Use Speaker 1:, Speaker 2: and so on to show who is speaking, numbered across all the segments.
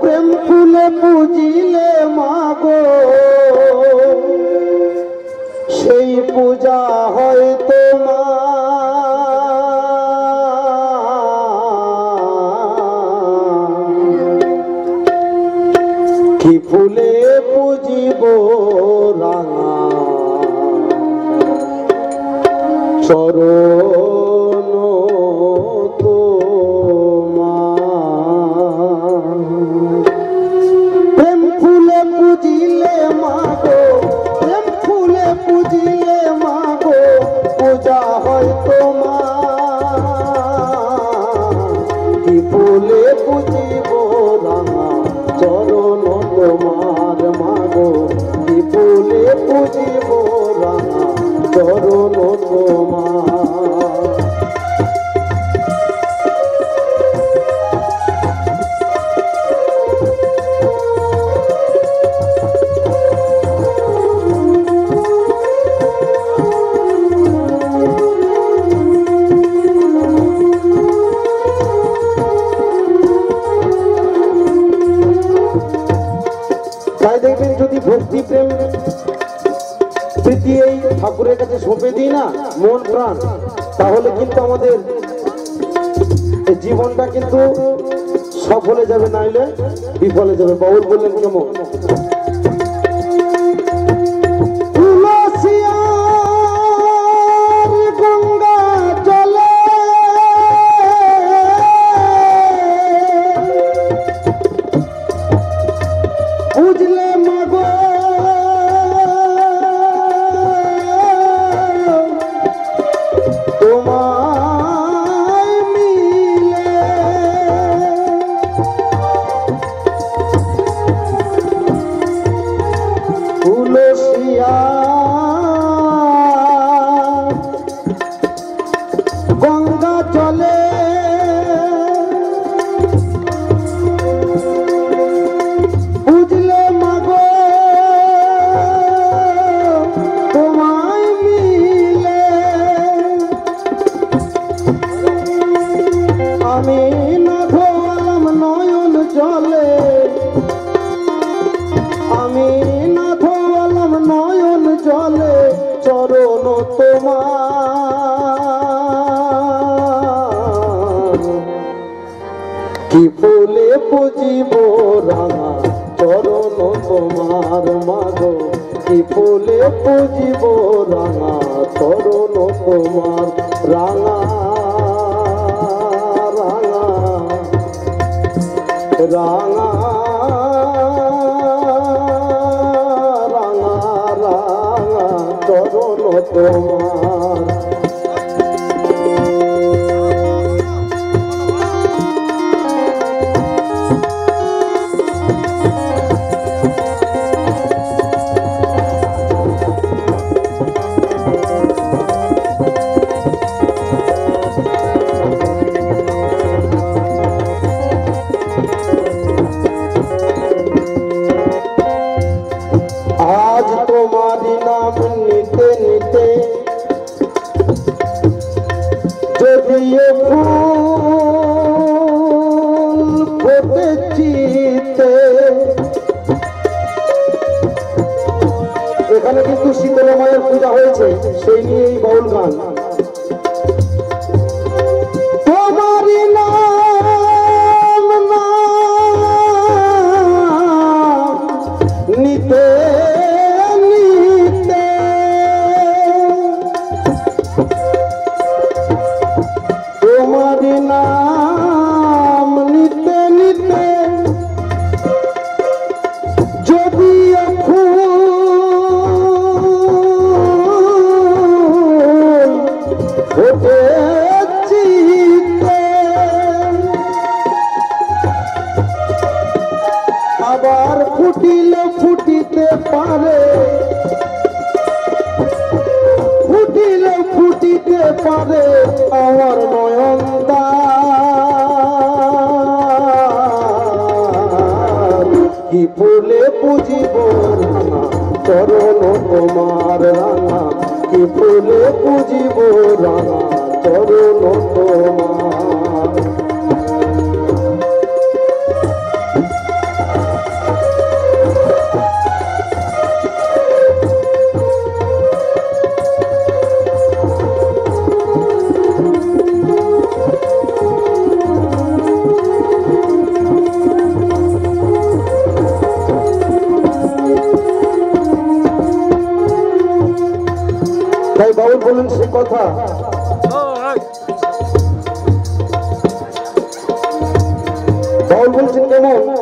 Speaker 1: প্রেম ফুলে পুজিলে মাগো। সেই পূজা হয় তোমার। কি ফুলে পুজিব রাঙা? চরণ তোমার মাগো বিপুলে ফুলে মোরা চরণ তোমার তাই দেখবেন যদি ভক্তি প্রেম প্রীতি এই ঠাকুরের কাছে সঁপে দিই না, মন প্রাণ, তাহলে কিন্তু আমাদের জীবনটা কিন্তু সফলে যাবে, নাইলে বিফলে যাবে। বাউল বললেন কেমন? তুলসিয়া পুজিব রাঙা চরণ তোমার মাগো কি ফুলে পুজিব রাঙা চরণ তোমার রাঙা রাঙা। রাঙা রাঙা রাঙা, চরণ তোমার নিতে। নিতে যদিও এখানে কিন্তু শীতলা মায়ের পূজা হয়েছে সেই নিয়ে এই গান। পারে আমার নয়নদা কি বলে বুঝিব চরণ তোমার রাঙা, কি বলে বুঝিব রাঙা, চরণ তোমার। বলুন সে কথা। দল বলছেন কেমন?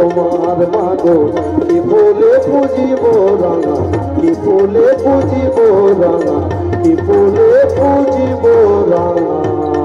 Speaker 1: তোমার মাগো বিপুলে পুজিব রাঙা বিপুলে পুজিব রাঙা বিপুলে পুজিব রাঙা।